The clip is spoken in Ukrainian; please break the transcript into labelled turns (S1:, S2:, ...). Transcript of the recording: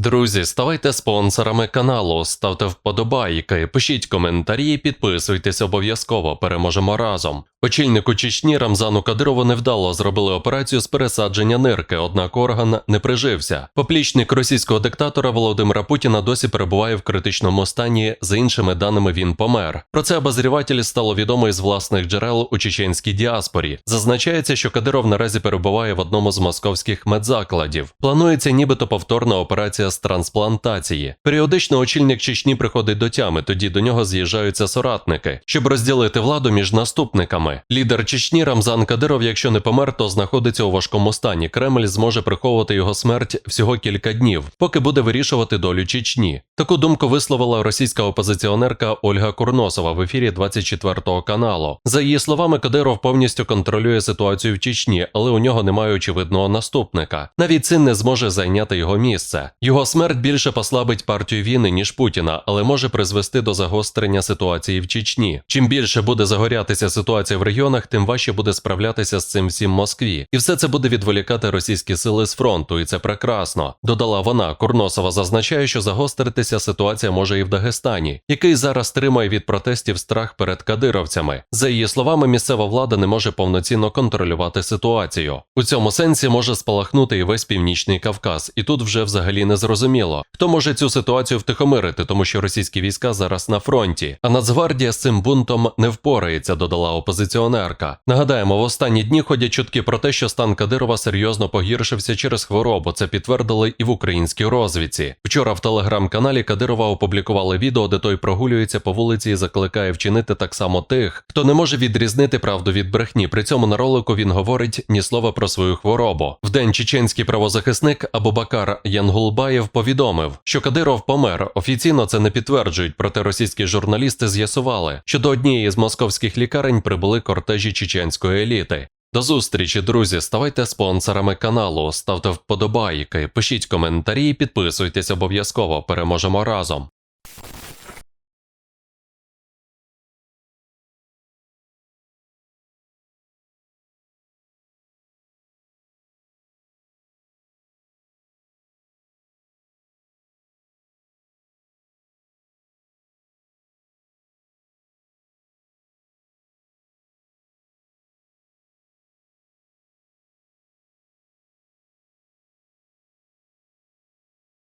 S1: Друзі, ставайте спонсорами каналу, ставте вподобайки, пишіть коментарі, підписуйтесь обов'язково. Переможемо разом. Очільнику Чечні Рамзану Кадирову невдало зробили операцію з пересадження нирки, однак орган не прижився. Поплічник російського диктатора Володимира Путіна досі перебуває в критичному стані. За іншими даними, він помер. Про це обозрівателі стало відомо із власних джерел у чеченській діаспорі. Зазначається, що Кадиров наразі перебуває в одному з московських медзакладів. Планується нібито повторна операція з трансплантації. Періодично очільник Чечні приходить до тями, тоді до нього з'їжджаються соратники, щоб розділити владу між наступниками. Лідер Чечні Рамзан Кадиров, якщо не помер, то знаходиться у важкому стані. Кремль зможе приховувати його смерть всього кілька днів, поки буде вирішувати долю Чечні. Таку думку висловила російська опозиціонерка Ольга Курносова в ефірі 24 каналу. За її словами, Кадиров повністю контролює ситуацію в Чечні, але у нього немає очевидного наступника. Навіть син не зможе зайняти його місце. Його смерть більше послабить партію війни, ніж Путіна, але може призвести до загострення ситуації в Чечні. Чим більше буде загорятися ситуація в регіонах, тим важче буде справлятися з цим всім Москві. І все це буде відволікати російські сили з фронту, і це прекрасно. Додала вона. Курносова зазначає, що загостритися ситуація може і в Дагестані, який зараз тримає від протестів страх перед кадировцями. За її словами, місцева влада не може повноцінно контролювати ситуацію. У цьому сенсі може спалахнути і весь північний Кавказ, і тут вже взагалі не зрозуміло, хто може цю ситуацію втихомирити, тому що російські війська зараз на фронті. А Нацгвардія з цим бунтом не впорається, додала опозиціонерка. Нагадаємо, в останні дні ходять чутки про те, що стан Кадирова серйозно погіршився через хворобу. Це підтвердили і в українській розвідці. Вчора в телеграм-каналі Кадирова опублікували відео, де той прогулюється по вулиці і закликає вчинити так само тих, хто не може відрізнити правду від брехні. При цьому на ролику він говорить ні слова про свою хворобу. Вдень чеченський правозахисник Абубакар Янгулбаєв повідомив, що Кадиров помер. Офіційно це не підтверджують, проте російські журналісти з'ясували, що до однієї з московських лікарень прибули кортежі чеченської еліти. До зустрічі, друзі. Ставайте спонсорами каналу, ставте вподобайки, пишіть коментарі, і підписуйтесь обов'язково. Переможемо разом.